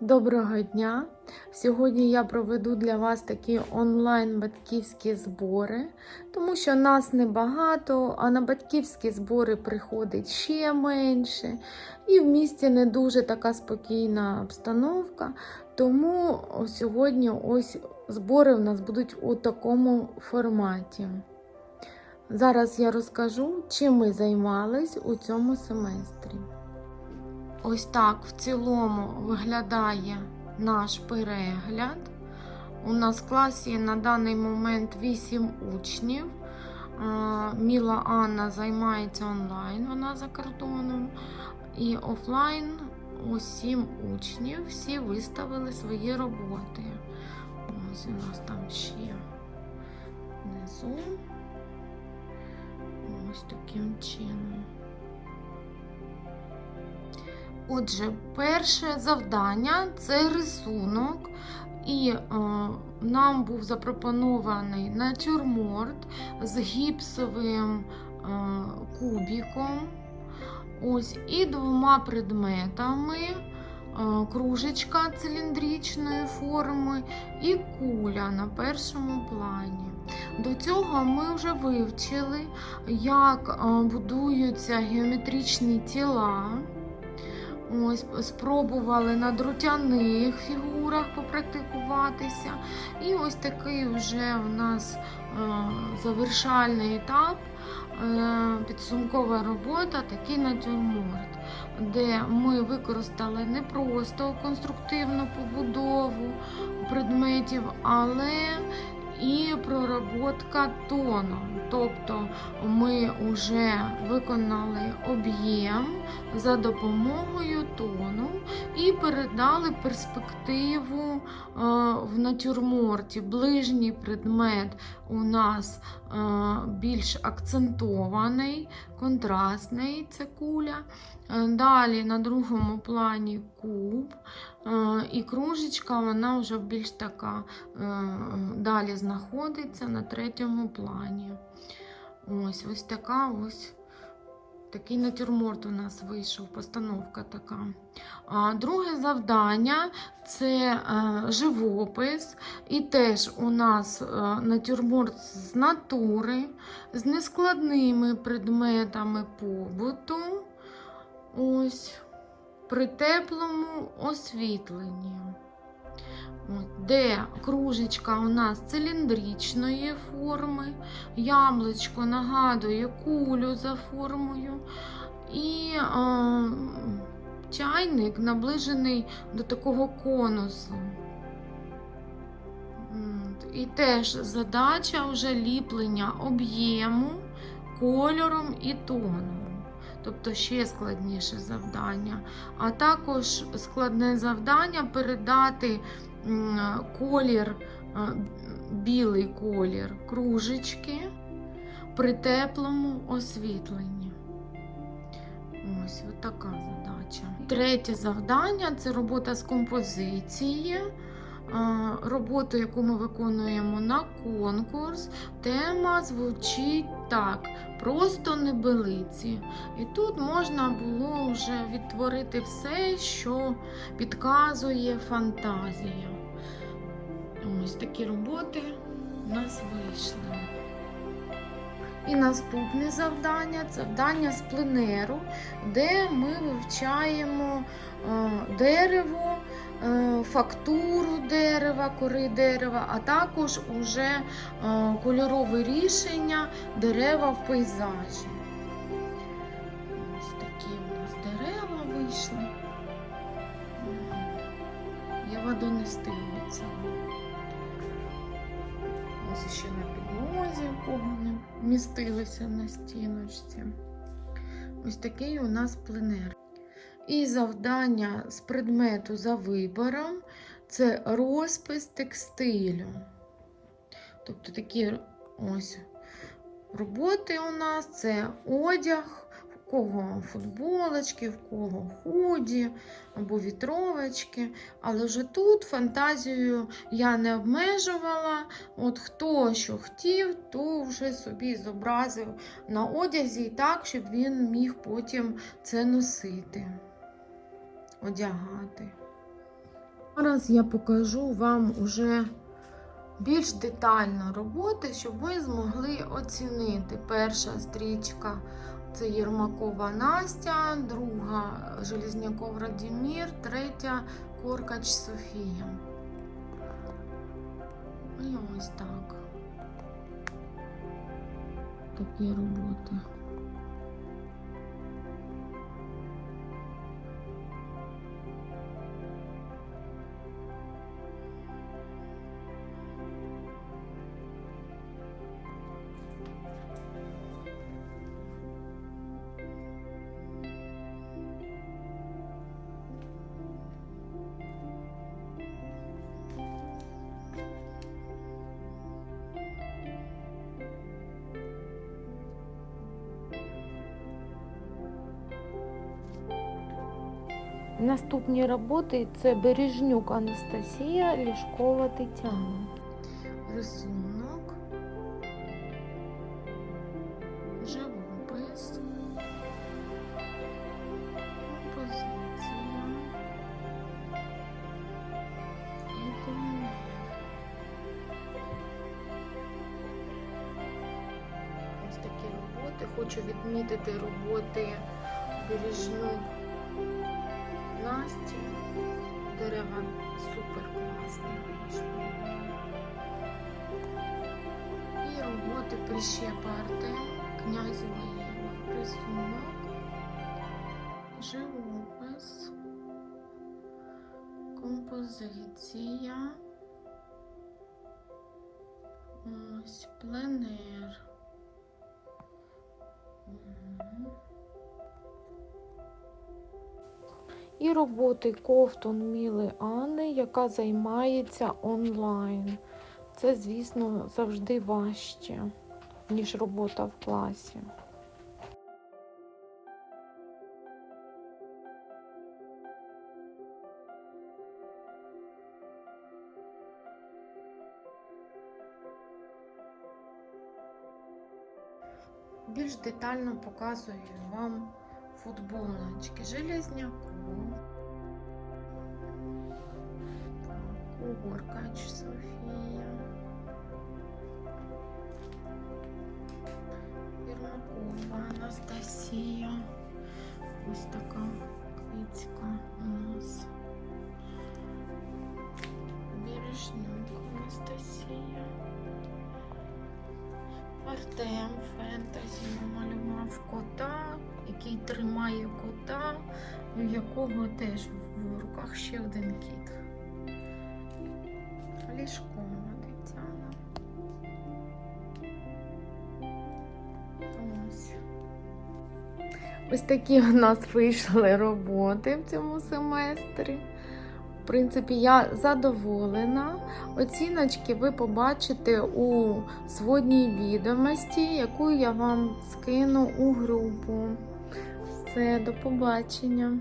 Доброго дня! Сьогодні я проведу для вас такі онлайн батьківські збори, тому що нас небагато, а на батьківські збори приходить ще менше. І в місті не дуже така спокійна обстановка. Тому сьогодні ось збори в нас будуть у такому форматі. Зараз я розкажу, чим ми займались у цьому семестрі. Ось так в цілому виглядає наш перегляд. У нас в класі на даний момент 8 учнів. Міла Анна займається онлайн, вона за кордоном. І офлайн 7 учнів. Всі виставили свої роботи. Ось у нас там ще внизу. Ось таким чином. Отже, перше завдання це рисунок, і е, нам був запропонований натюрморт з гіпсовим е, кубіком. Ось, і двома предметами: кружечка циліндричної форми і куля на першому плані. До цього ми вже вивчили, як е, будуються геометричні тіла. Ось спробували на друтяних фігурах попрактикуватися. І ось такий вже у нас е, завершальний етап, е, підсумкова робота, такий натюрморт, де ми використали не просто конструктивну побудову предметів, але і проработка тоном. Тобто ми вже виконали об'єм за допомогою тону і передали перспективу е, в натюрморті. Ближній предмет у нас е, більш акцентований, контрастний це куля. Е, Далі на другому плані куб. Е, І кружечка, вона вже більш така е, далі знаходиться на третьому плані. Ось ось така ось такий натюрморт у нас вийшов, постановка така. А Друге завдання це е, живопис. І теж у нас е, натюрморт з натури, з нескладними предметами побуту. Ось при теплому освітленні. Де кружечка у нас циліндричної форми, яблучко нагадує кулю за формою, і е, чайник наближений до такого конусу. І теж задача вже ліплення об'єму кольором і тоном тобто ще складніше завдання. А також складне завдання передати колір, білий колір кружечки при теплому освітленні. Ось така задача. Третє завдання це робота з композиції. Роботу, яку ми виконуємо на конкурс, тема звучить так: просто небелиці. І тут можна було вже відтворити все, що підказує фантазія. Ось такі роботи у нас вийшли. І наступне завдання завдання з пленеру, де ми вивчаємо дерево, фактуру дерева, кори дерева, а також уже кольорове рішення дерева в пейзажі. Ось такі у нас дерева вийшли. Я водонестилиця. Ось ще на підлозі, у кого не вмістилися на стіночці. Ось такий у нас пленер. І завдання з предмету за вибором це розпис текстилю. Тобто такі ось роботи у нас це одяг В кого футболочки, в кого худі або вітровочки. Але вже тут фантазію я не обмежувала. От хто що хотів, то вже собі зобразив на одязі так, щоб він міг потім це носити, одягати. Зараз я покажу вам уже більш детально роботи, щоб ви змогли оцінити. Перша стрічка це Єрмакова Настя, друга Железняков Радімір, третя Коркач Софія. І ось так. Такі роботи. Наступні роботи це Бережнюк Анастасія, Лішкова Тетяна. Рисунок. Живопис. Композиція. І домовина. Ось такі роботи. Хочу відмітити роботи Бережнюк Насті. Дерева супер класні вийшли. І роботи Прищепа Артем, Єва. Рисунок, живопис, композиція. Ось пленер. Роботи Ковтун Міли Анни, яка займається онлайн. Це, звісно, завжди важче, ніж робота в класі. Більш детально показую вам футболочки Железняку. Так, Угоркач Софія. Єрмакова Анастасія. Ось така квітка у нас. Бережнюк Анастасія. Артем фентезі намалював кота, який тримає кота, у якого теж в руках ще один кіт. Лішкова Тетяна. Ось. Ось такі у нас вийшли роботи в цьому семестрі. В принципі, я задоволена. Оціночки ви побачите у сводній відомості, яку я вам скину у групу. Все, до побачення.